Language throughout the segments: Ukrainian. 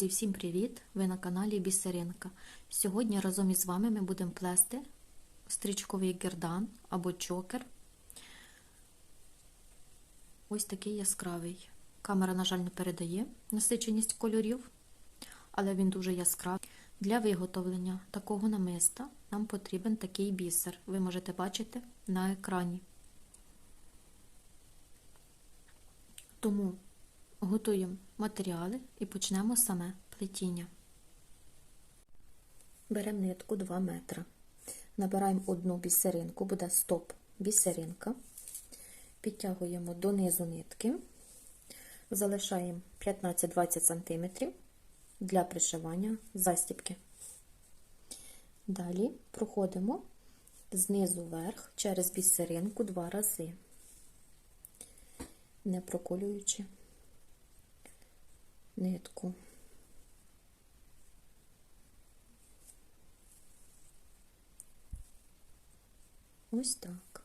Друзі, всім привіт! Ви на каналі Бісеринка. Сьогодні разом із вами ми будемо плести стрічковий гердан або чокер. Ось такий яскравий. Камера, на жаль, не передає насиченість кольорів, але він дуже яскравий. Для виготовлення такого намиста нам потрібен такий бісер. Ви можете бачити на екрані. Тому Готуємо матеріали і почнемо саме плетіння. Беремо нитку 2 метри. Набираємо одну бісеринку, буде стоп бісеринка. Підтягуємо донизу нитки, залишаємо 15-20 см для пришивання застібки. Далі проходимо знизу вверх через бісеринку два рази, не проколюючи нитку. Ось так.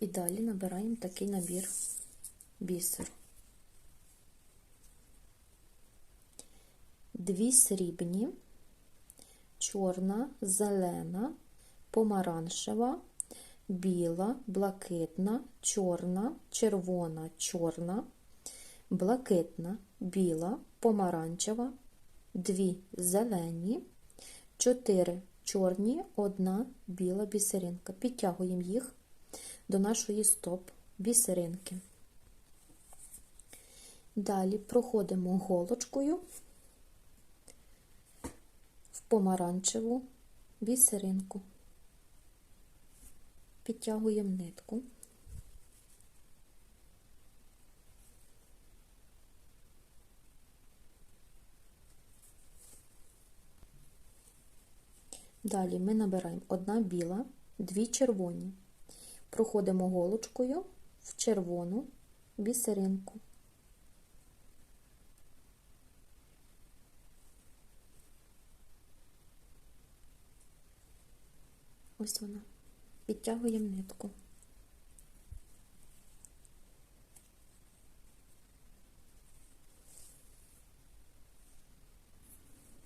І далі набираємо такий набір бісеру. Дві срібні, чорна, зелена, помаранчева, біла, блакитна, чорна, червона, чорна блакитна, біла, помаранчева, дві зелені, чотири чорні, одна біла бісеринка. Підтягуємо їх до нашої стоп бісеринки. Далі проходимо голочкою в помаранчеву бісеринку, підтягуємо нитку. Далі ми набираємо одна біла, дві червоні. Проходимо голочкою в червону бісеринку. Ось вона. Підтягуємо нитку.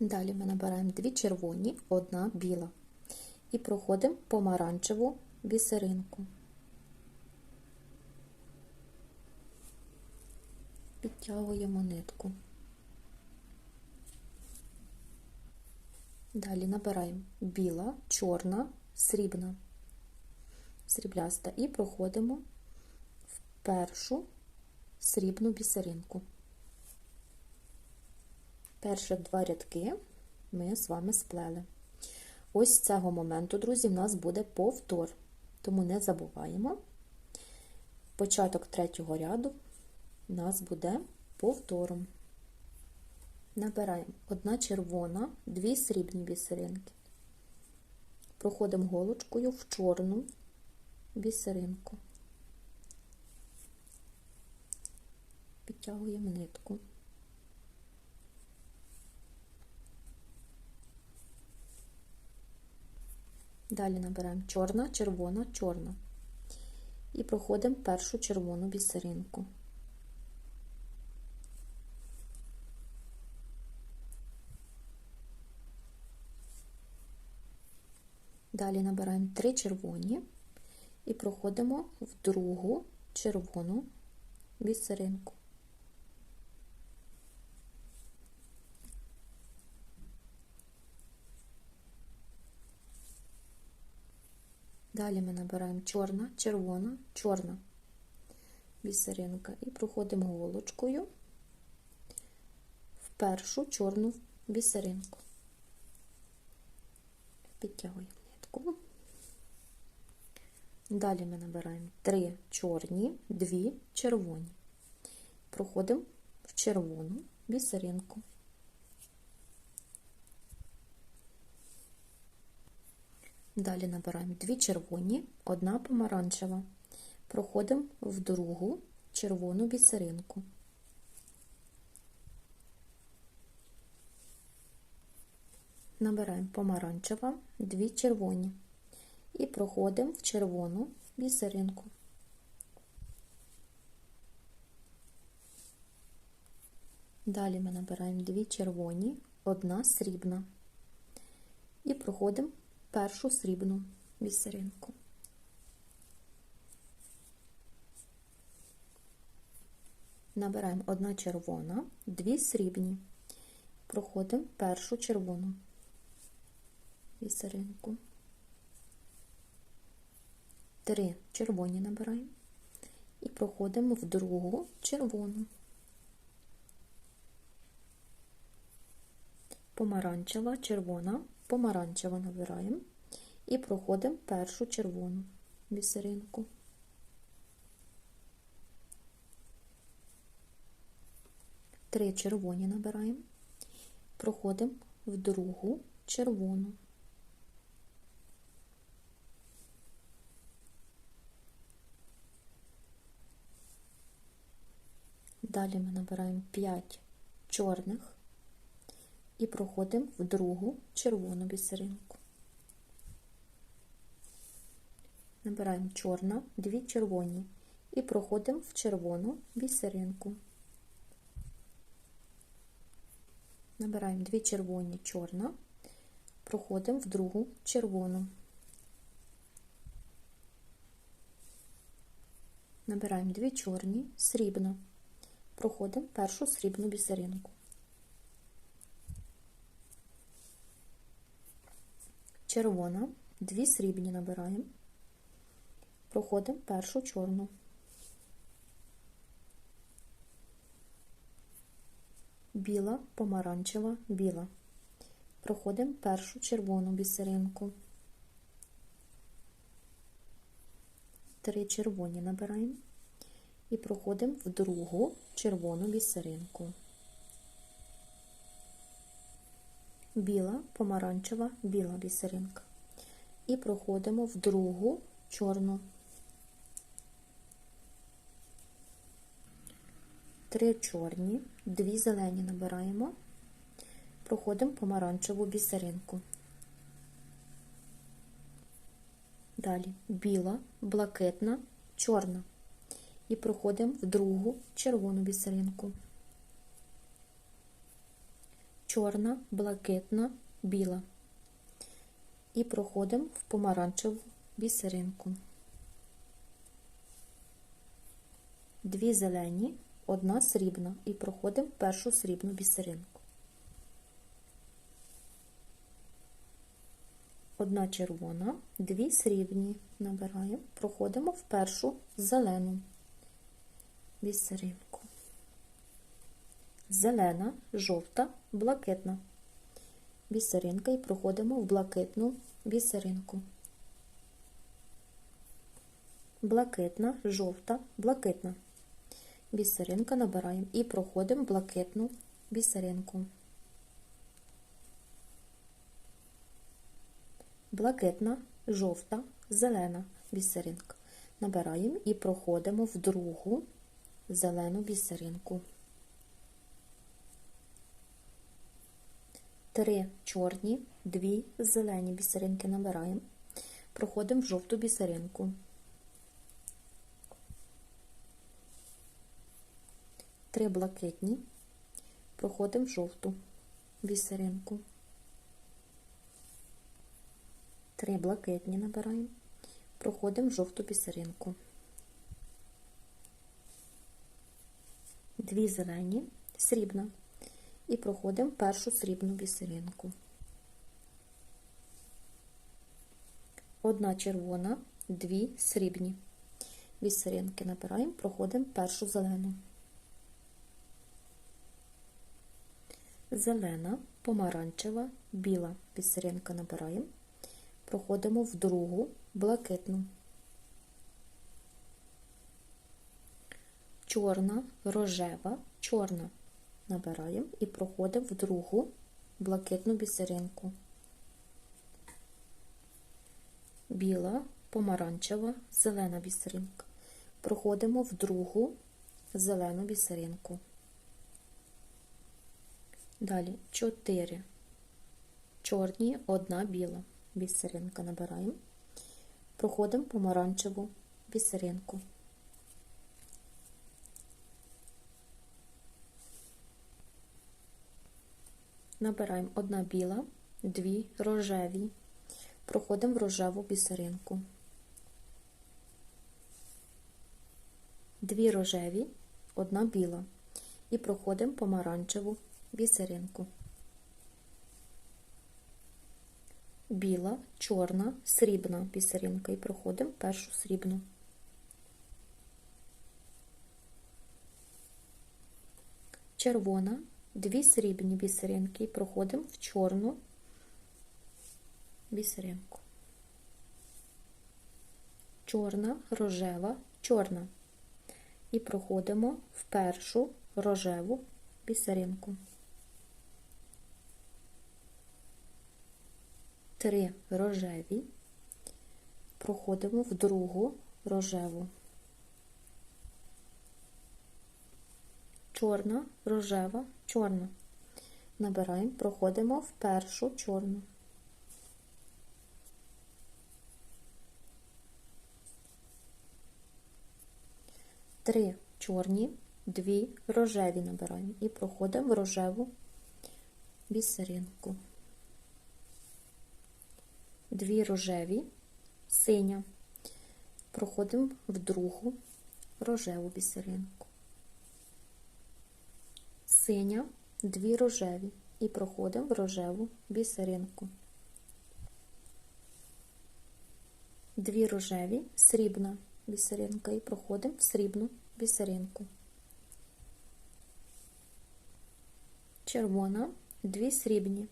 Далі ми набираємо дві червоні, одна біла. І проходимо помаранчеву бісеринку. Підтягуємо нитку. Далі набираємо біла, чорна, срібна, срібляста і проходимо в першу срібну бісеринку. Перші два рядки ми з вами сплели. Ось з цього моменту, друзі, в нас буде повтор, тому не забуваємо. Початок третього ряду у нас буде повтором. Набираємо одна червона, дві срібні бісеринки. Проходимо голочкою в чорну бісеринку. Підтягуємо нитку. Далі набираємо чорна, червона, чорна. І проходимо першу червону бісеринку. Далі набираємо три червоні і проходимо в другу червону бісеринку. Далі ми набираємо чорна, червона, чорна бісеринка і проходимо голочкою в першу чорну бісеринку. Підтягуємо нитку. Далі ми набираємо три чорні, дві червоні. Проходимо в червону бісеринку. Далі набираємо дві червоні, одна помаранчева. Проходимо в другу червону бісеринку. Набираємо помаранчева, дві червоні і проходимо в червону бісеринку. Далі ми набираємо дві червоні, одна срібна. І проходимо першу срібну бісеринку. Набираємо одна червона, дві срібні. Проходимо першу червону бісеринку. Три червоні набираємо і проходимо в другу червону. Помаранчева, червона, помаранчева набираємо і проходимо першу червону бісеринку. Три червоні набираємо, проходимо в другу червону. Далі ми набираємо 5 чорних і проходимо в другу червону бісеринку. Набираємо чорна, дві червоні і проходимо в червону бісеринку. Набираємо дві червоні чорна, проходимо в другу червону. Набираємо дві чорні, срібно, проходимо першу срібну бісеринку. Червона, дві срібні набираємо, проходимо першу чорну. Біла, помаранчева, біла. Проходимо першу червону бісеринку. Три червоні набираємо і проходимо в другу червону бісеринку. Біла, помаранчева, біла бісеринка. І проходимо в другу чорну. Три чорні, дві зелені набираємо, проходимо помаранчеву бісеринку. Далі біла, блакитна, чорна. І проходимо в другу червону бісеринку. Чорна, блакитна, біла. І проходимо в помаранчеву бісеринку. Дві зелені, одна срібна і проходимо першу срібну бісеринку. Одна червона, дві срібні набираємо, проходимо в першу зелену бісеринку. Зелена, жовта, блакитна бісеринка і проходимо в блакитну бісеринку. Блакитна, жовта, блакитна. Бісеринка набираємо і проходимо блакитну бісеринку. Блакитна, жовта, зелена бісеринка. Набираємо і проходимо в другу зелену бісеринку. Три чорні, дві зелені бісеринки набираємо. Проходимо в жовту бісеринку. Три блакитні, проходимо в жовту бісеринку. Три блакитні набираємо, проходимо в жовту бісеринку. Дві зелені, срібна. І проходимо першу срібну бісеринку. Одна червона, дві срібні. Бісеринки набираємо, проходимо першу зелену. Зелена, помаранчева, біла бісеринка набираємо, проходимо в другу блакитну. Чорна, рожева, чорна. Набираємо і проходимо в другу блакитну бісеринку. Біла, помаранчева, зелена бісеринка. Проходимо в другу зелену бісеринку. Далі 4 чорні, одна біла бісеринка набираємо. Проходимо помаранчеву Набираємо одна біла, дві рожеві. Проходимо в рожеву бісеринку. Дві рожеві, одна біла. І проходимо помаранчеву бісеринку. Біла, чорна, срібна бісеринка. І проходимо першу срібну. Червона, дві срібні бісеринки і проходимо в чорну бісеринку. Чорна, рожева, чорна. І проходимо в першу рожеву бісеринку. Три рожеві. Проходимо в другу рожеву. Чорна, рожева, чорна. Набираємо, проходимо в першу чорну. Три чорні, дві рожеві набираємо і проходимо в рожеву бісеринку. Дві рожеві, синя. Проходимо в другу рожеву бісеринку. Синя, дві рожеві і проходимо в рожеву бісеринку. Дві рожеві, срібна бісеринка і проходимо в срібну бісеринку. Червона, дві срібні.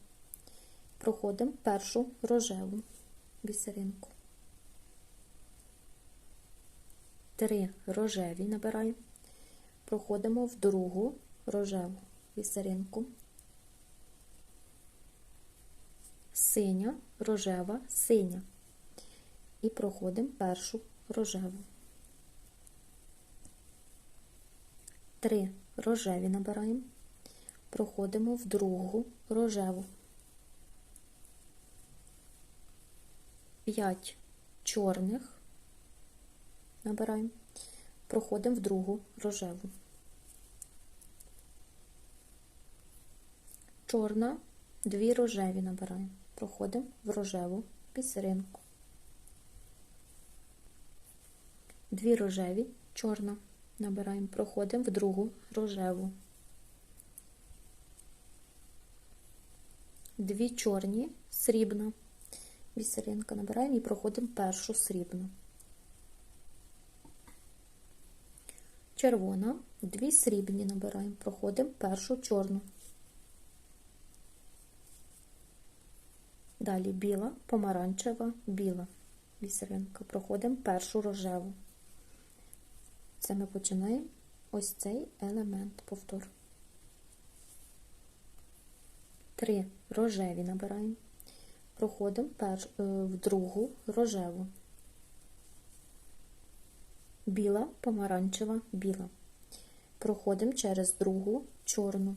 Проходимо першу рожеву бісеринку. Три рожеві набираємо. Проходимо в другу рожеву бісеринку. Синя, рожева, синя. І проходимо першу рожеву. Три рожеві набираємо, проходимо в другу рожеву. П'ять чорних набираємо, проходимо в другу рожеву. Чорна, дві рожеві набираємо, проходимо в рожеву пісеринку. Дві рожеві, чорна. Набираємо, проходимо в другу рожеву. Дві чорні, срібна. Бісеринка набираємо і проходимо першу срібну. Червона, дві срібні набираємо, проходимо першу чорну. Далі біла, помаранчева, біла. Бісеринка. Проходимо першу рожеву. Це ми починаємо ось цей елемент повтор. Три рожеві набираємо. Проходимо пер, в другу рожеву. Біла, помаранчева, біла. Проходимо через другу чорну.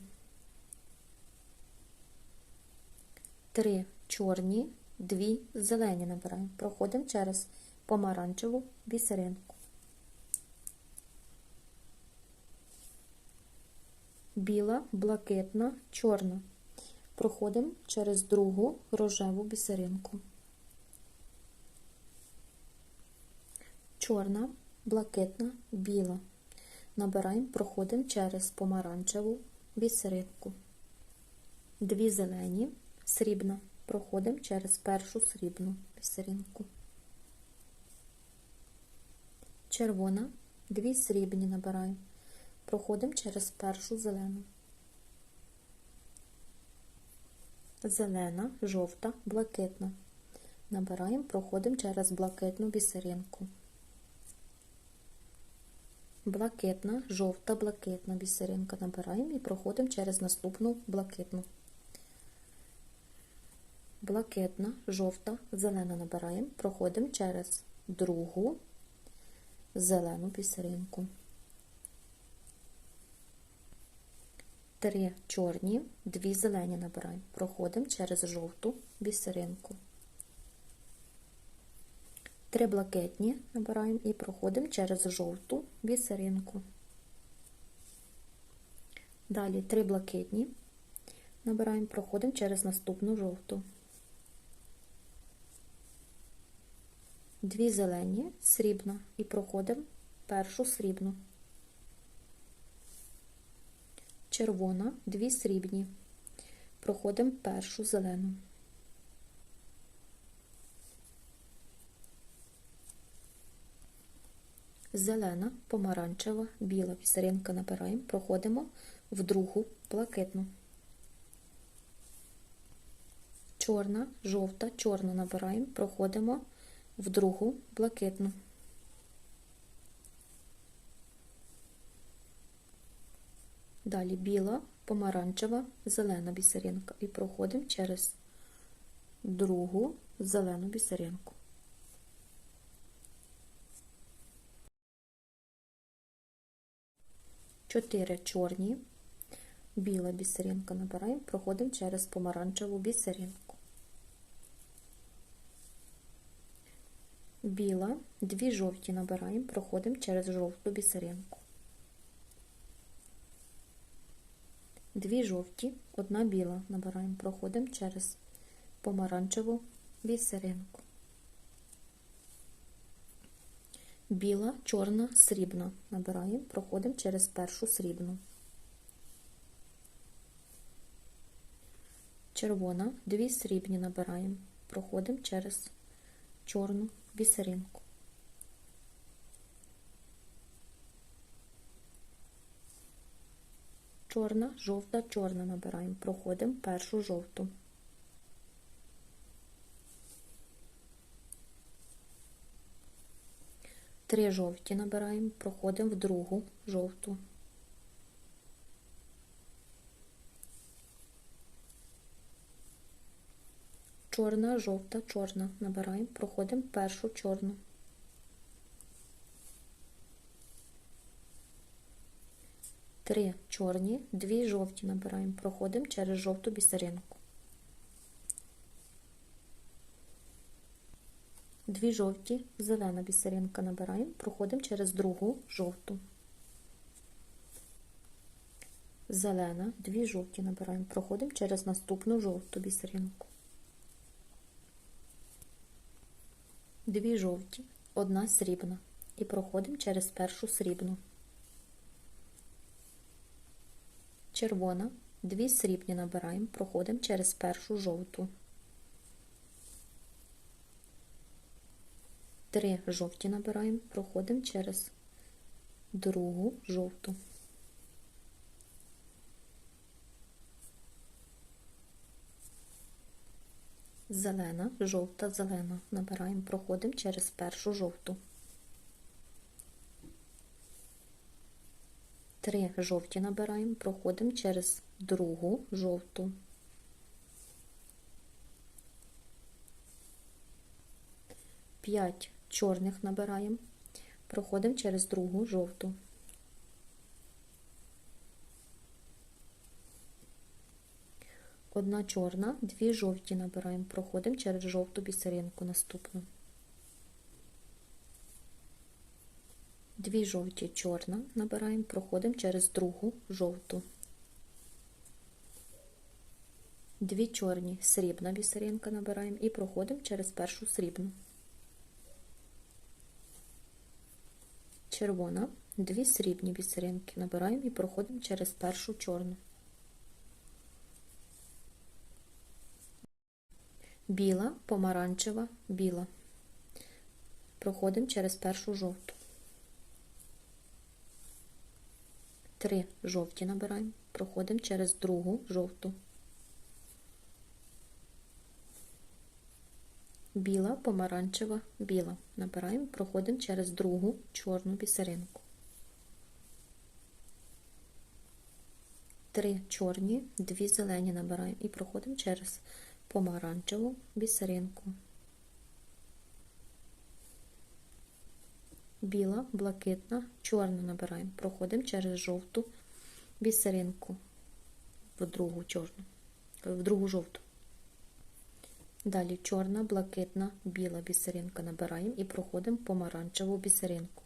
Три чорні, дві зелені набираємо. Проходимо через помаранчеву бісеринку. Біла, блакитна, чорна. Проходимо через другу рожеву бісеринку. Чорна, блакитна, біла. Набираємо, проходимо через помаранчеву бісеринку. Дві зелені, срібна. Проходимо через першу срібну бісеринку. Червона, дві срібні набираємо. Проходимо через першу зелену. Зелена, жовта, блакитна. Набираємо, проходимо через блакитну бісеринку. Блакитна, жовта, блакитна бісеринка набираємо і проходимо через наступну блакитну. Блакитна, жовта, зелена набираємо, проходимо через другу зелену бісеринку. Три чорні, дві зелені набираємо. Проходимо через жовту бісеринку. Три блакитні набираємо і проходимо через жовту бісеринку. Далі три блакитні, набираємо, проходимо через наступну жовту. Дві зелені, срібна і проходимо першу срібну. Червона, дві срібні. Проходимо першу зелену. Зелена, помаранчева, біла вісеринка набираємо, проходимо в другу блакитну. Чорна, жовта, чорна набираємо, проходимо в другу блакитну. Далі біла, помаранчева, зелена бісеринка. І проходимо через другу зелену бісеринку. Чотири чорні, біла бісеринка набираємо, проходимо через помаранчеву бісеринку. Біла, дві жовті набираємо, проходимо через жовту бісеринку. Дві жовті, одна біла набираємо, проходимо через помаранчеву бісеринку. Біла, чорна, срібна набираємо, проходимо через першу срібну. Червона, дві срібні набираємо, проходимо через чорну бісеринку. Чорна, жовта, чорна набираємо, проходимо першу жовту. Три жовті набираємо, проходимо в другу жовту. Чорна, жовта, чорна набираємо, проходимо першу чорну. Три чорні, дві жовті набираємо, проходимо через жовту бісеринку. Дві жовті, зелена бісеринка набираємо, проходимо через другу жовту. Зелена, дві жовті набираємо, проходимо через наступну жовту бісеринку. Дві жовті, одна срібна. І проходимо через першу срібну. Червона, дві срібні набираємо, проходимо через першу жовту. Три жовті набираємо, проходимо через другу жовту. Зелена, жовта, зелена. Набираємо, проходимо через першу жовту. Три жовті набираємо, проходимо через другу жовту. П'ять чорних набираємо, проходимо через другу жовту. Одна чорна, дві жовті набираємо, проходимо через жовту бісеринку наступну. Дві жовті чорна набираємо, проходимо через другу жовту. Дві чорні срібна бісеринка набираємо і проходимо через першу срібну. Червона, дві срібні бісеринки набираємо і проходимо через першу чорну. Біла, помаранчева, біла. Проходимо через першу жовту. Три жовті набираємо, проходимо через другу жовту. Біла, помаранчева, біла. Набираємо, проходимо через другу чорну бісеринку. Три чорні, дві зелені набираємо і проходимо через помаранчеву бісеринку. Біла, блакитна, чорну набираємо. Проходимо через жовту бісеринку в другу чорну, в другу жовту. Далі чорна, блакитна, біла бісеринка набираємо і проходимо помаранчеву бісеринку.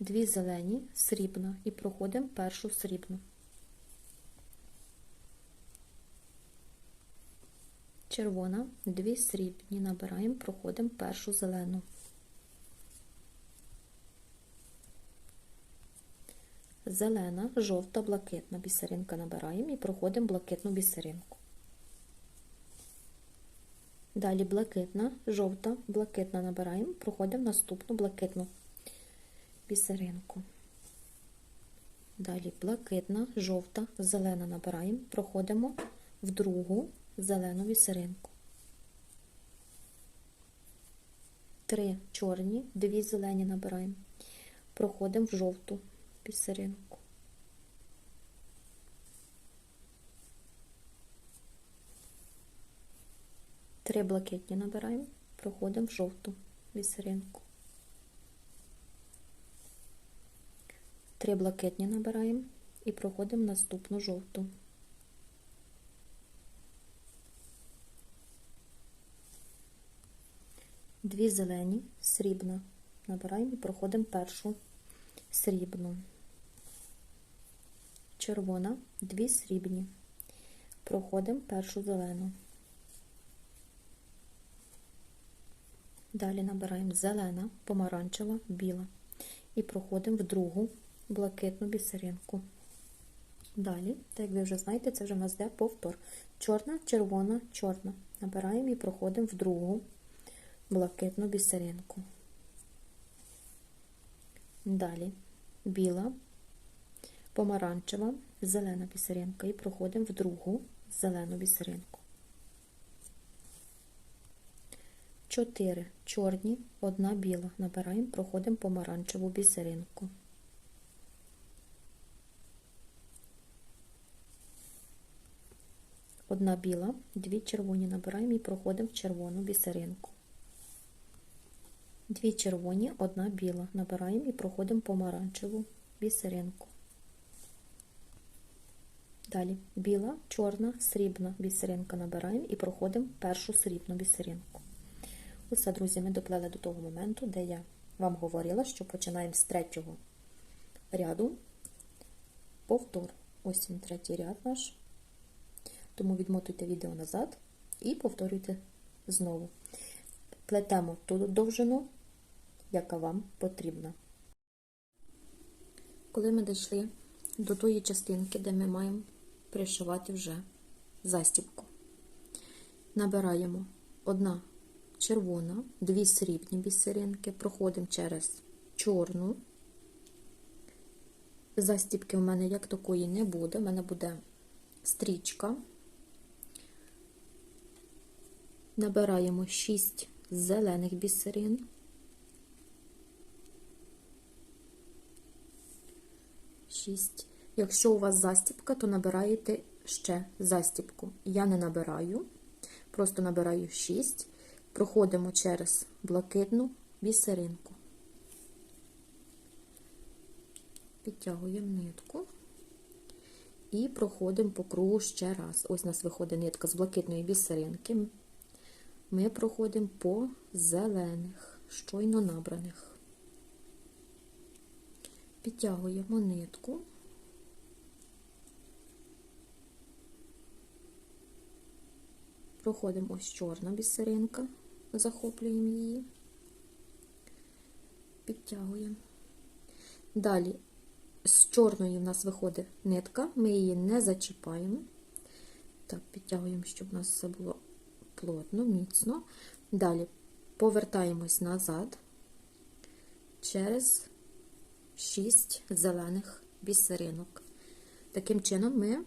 дві зелені, срібна і проходимо першу срібну. Червона, дві срібні, набираємо, проходимо першу зелену. Зелена, жовта, блакитна бісеринка набираємо і проходимо блакитну бісеринку. Далі блакитна, жовта, блакитна набираємо, проходимо наступну блакитну бісеринку. Далі блакитна, жовта, зелена набираємо, проходимо в другу зелену бісеринку. Три чорні, дві зелені набираємо. Проходимо в жовту бісеринку. Три блакитні набираємо, проходимо в жовту бісеринку. Три блакитні набираємо і проходимо наступну жовту. Дві зелені, срібна. Набираємо і проходимо першу срібну. Червона, дві срібні. Проходимо першу зелену. Далі набираємо зелена, помаранчева, біла. І проходимо в другу блакитну бісеринку. Далі, так як ви вже знаєте, це вже в нас йде повтор. Чорна, червона, чорна. Набираємо і проходимо в другу блакитну бісеринку. Далі біла, помаранчева, зелена бісеринка і проходимо в другу зелену бісеринку. Чотири чорні, одна біла. Набираємо, проходимо помаранчеву бісеринку. Одна біла, дві червоні набираємо і проходимо в червону бісеринку. Дві червоні, одна біла. Набираємо і проходимо помаранчеву бісеринку. Далі біла, чорна, срібна бісеринка набираємо і проходимо першу срібну бісеринку. Оце, друзі, ми доплели до того моменту, де я вам говорила, що починаємо з третього ряду. Повтор. Ось він третій ряд наш. Тому відмотуйте відео назад і повторюйте знову. Плетемо ту довжину, яка вам потрібна. Коли ми дійшли до тої частинки, де ми маємо пришивати вже застібку, набираємо одна червона, дві срібні бісеринки, проходимо через чорну. Застібки в мене як такої не буде, в мене буде стрічка. Набираємо 6 зелених бісерин. Шість. Якщо у вас застібка, то набираєте ще застібку. Я не набираю, просто набираю 6, проходимо через блакитну бісеринку. Підтягуємо нитку і проходимо по кругу ще раз. Ось у нас виходить нитка з блакитної бісеринки. Ми проходимо по зелених, щойно набраних. Підтягуємо нитку. Проходимо ось чорна бісеринка, захоплюємо її, підтягуємо. Далі з чорної в нас виходить нитка, ми її не зачіпаємо. Так, підтягуємо, щоб у нас все було плотно, міцно. Далі повертаємось назад через 6 зелених бісеринок. Таким чином ми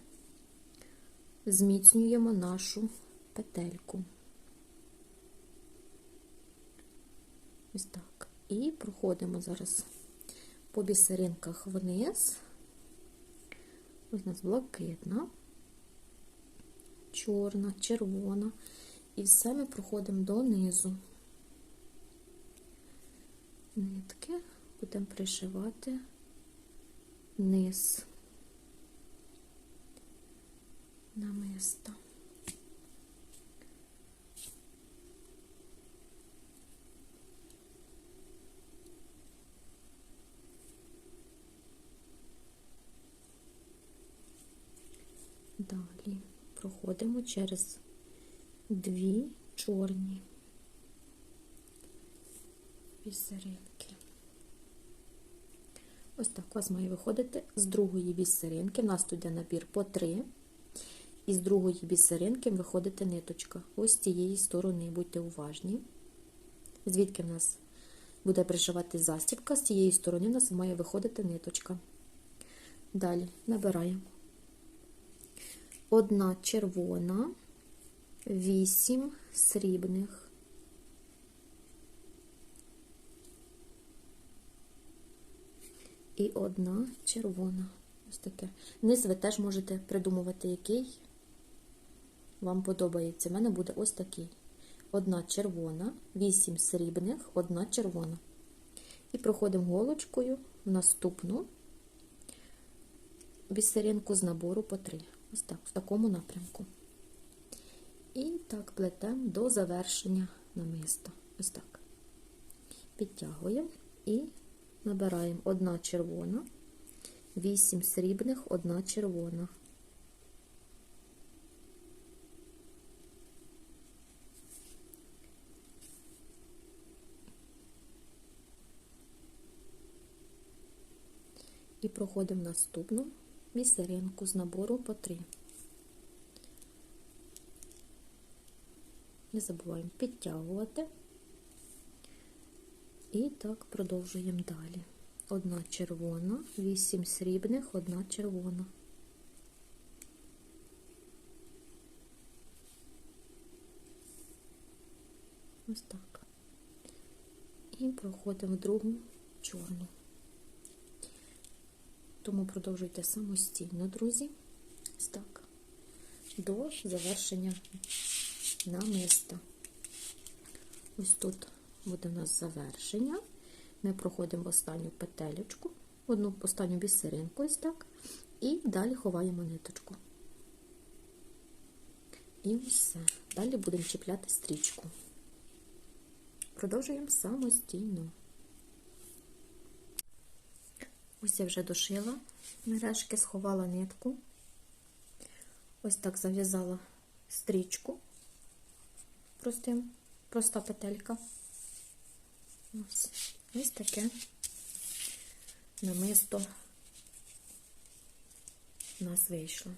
зміцнюємо нашу петельку. Ось так. І проходимо зараз по бісеринках вниз. Ось у нас блакитна, чорна, червона. І все ми проходимо донизу. Нитки будемо пришивати низ намиста. Далі проходимо через дві чорні бісеринки. Ось так у вас має виходити з другої бісеринки. У нас тут йде набір по три. І з другої бісеринки виходить ниточка. Ось з цієї сторони, будьте уважні. Звідки в нас буде пришивати застібка, з цієї сторони у нас має виходити ниточка. Далі набираємо. Одна червона, вісім срібних. І одна червона. Ось таке. Низ ви теж можете придумувати, який вам подобається. У мене буде ось такий. Одна червона, вісім срібних, одна червона. І проходимо голочкою в наступну бісеринку з набору по три. Ось так, в такому напрямку. І так плетемо до завершення намиста. Ось так. Підтягуємо і набираємо одна червона, вісім срібних, одна червона. І проходимо наступну бісеринку з набору по 3. Не забуваємо підтягувати. І так продовжуємо далі. Одна червона, 8 срібних, одна червона. Ось так. І проходимо в другу чорну. Тому продовжуйте самостійно, друзі. Ось так. До завершення намиста. Ось тут буде у нас завершення. Ми проходимо останню петелечку, одну останню бісеринку, ось так, і далі ховаємо ниточку. І все. Далі будемо чіпляти стрічку. Продовжуємо самостійно. Ось я вже дошила мережки, сховала нитку. Ось так зав'язала стрічку простим, проста петелька. Ось, ось таке намисто у нас вийшло.